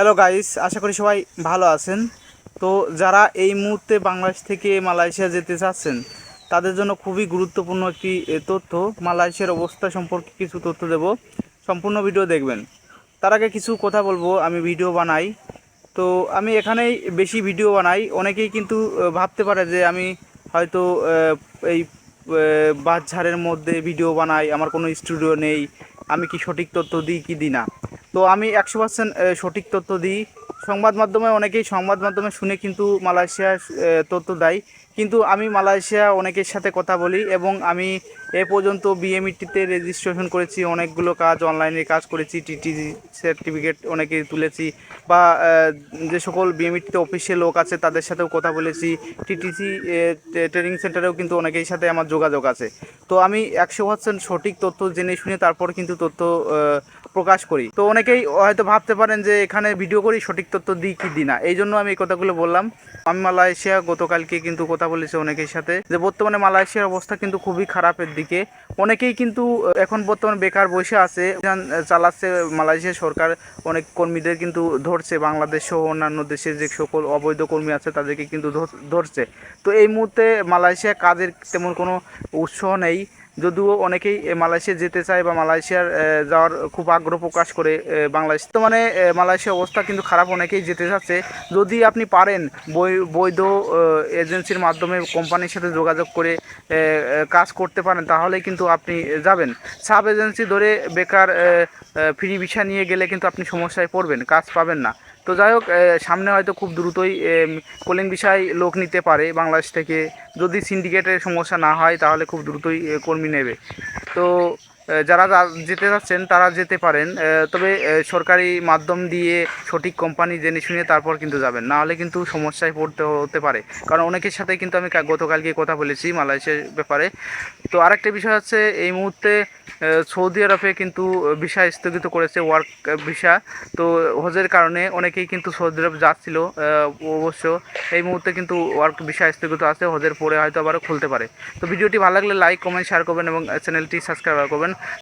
Hello guys আশা করি সবাই ভালো আছেন। তো যারা এই মুহূর্তে বাংলাদেশ থেকে মালয়েশিয়া যেতে চাচ্ছেন, তাদের জন্য খুবই গুরুত্বপূর্ণ একটি তথ্য। মালয়েশিয়ার অবস্থা সম্পর্কে কিছু তথ্য দেব। সম্পূর্ণ ভিডিও দেখবেন। তার আগে কিছু কথা বলব। আমি ভিডিও বানাই। তো আমি এখানেই বেশি ভিডিও বানাই। অনেকেই কিন্তু ভাবতে পারে যে আমি হয়তো এই বাঁশঝাড়ের মধ্যে ভিডিও বানাই, আমার কোনো স্টুডিও নেই, আমি কি সঠিক তথ্য দিই কি দিই না। তো আমি একশো পার্সেন্ট সঠিক তথ্য দিই। সংবাদ মাধ্যমে অনেকেই সংবাদ মাধ্যমে শুনে কিন্তু মালয়েশিয়ার আহ, তথ্য দেয়। কিন্তু আমি মালয়েশিয়া অনেকের সাথে কথা বলি এবং আমি এ পর্যন্ত বিএমইটিতে রেজিস্ট্রেশন করেছি অনেকগুলো কাজ অনলাইনে কাজ করেছি টিটিজি সার্টিফিকেট অনেকে তুলেছি বা যে সকল বিএমইটিতে অফিসিয়াল লোক আছে তাদের সাথেও কথা বলেছি। টিটিসি ট্রেনিং সেন্টারেও কিন্তু অনেকের সাথে আমার যোগাযোগ আছে। তো আমি একশো পার্সেন্ট সঠিক তথ্য জেনে শুনে তারপর কিন্তু তথ্য প্রকাশ করি। তো অনেকেই হয়তো ভাবতে পারেন যে এখানে ভিডিও করি, সঠিক তথ্য দিই কি দিই না। এই জন্য আমি এই কথাগুলো বললাম। আমি মালয়েশিয়া গতকালকে কিন্তু কথা বলেছি অনেকের সাথে যে বর্তমানে মালয়েশিয়ার অবস্থা কিন্তু খুবই খারাপের দিকে। অনেকেই কিন্তু এখন বর্তমানে বেকার বসে আছে চালাচ্ছে মালয়েশিয়া সরকার। অনেক কর্মীদের কিন্তু ধরছে, বাংলাদেশ সহ অন্যান্য দেশের যে সকল অবৈধ কর্মী আছে তাদেরকে কিন্তু ধরছে। তো এই মুহূর্তে মালয়েশিয়া কাজের তেমন কোনো উৎসাহ নেই। যদিও অনেকেই মালয়েশিয়া যেতে চায় বা মালয়েশিয়ার যাওয়ার খুব আগ্রহ প্রকাশ করে বাংলাদেশ। তো মানে মালয়েশিয়া অবস্থা কিন্তু খারাপ, অনেকেই যেতে চাচ্ছে। যদি আপনি পারেন বৈধ এজেন্সির মাধ্যমে কোম্পানির সাথে যোগাযোগ করে কাজ করতে পারেন, তাহলে কিন্তু আপনি যাবেন। সাব এজেন্সি ধরে বেকার ফ্রি ভিসা নিয়ে গেলে কিন্তু আপনি সমস্যায় পড়বেন, কাজ পাবেন না। তো যাই হোক সামনে হয়তো খুব দ্রুতই কোলিং বিষয় লোক নিতে পারে বাংলাদেশ থেকে। যদি সিন্ডিকেটের সমস্যা না হয়, তাহলে খুব দ্রুতই কর্মী নেবে। তো যারা যেতে যাচ্ছেন, তারা যেতে পারেন। তবে সরকারি মাধ্যম দিয়ে সঠিক কোম্পানি জেনে শুনে তারপর কিন্তু যাবেন। না হলে কিন্তু সমস্যায় পড়তে হতে পারে। কারণ অনেকের সাথে কিন্তু আমি গতকালকে কথা বলেছি মালয়েশিয়ার ব্যাপারে। তো আরেকটা বিষয় হচ্ছে, এই মুহূর্তে সৌদি আরবে কিন্তু ভিসা স্থগিত করেছে ওয়ার্ক ভিসা তো হজের কারণে অনেকেই কিন্তু সৌদি আরব যাচ্ছিল অবশ্য এই মুহূর্তে কিন্তু ওয়ার্ক ভিসা স্থগিত আছে। হজের পরে হয়তো আবারও খুলতে পারে। তো ভিডিওটি ভালো লাগলে লাইক কমেন্ট শেয়ার করবেন এবং চ্যানেলটি সাবস্ক্রাইব করবেন।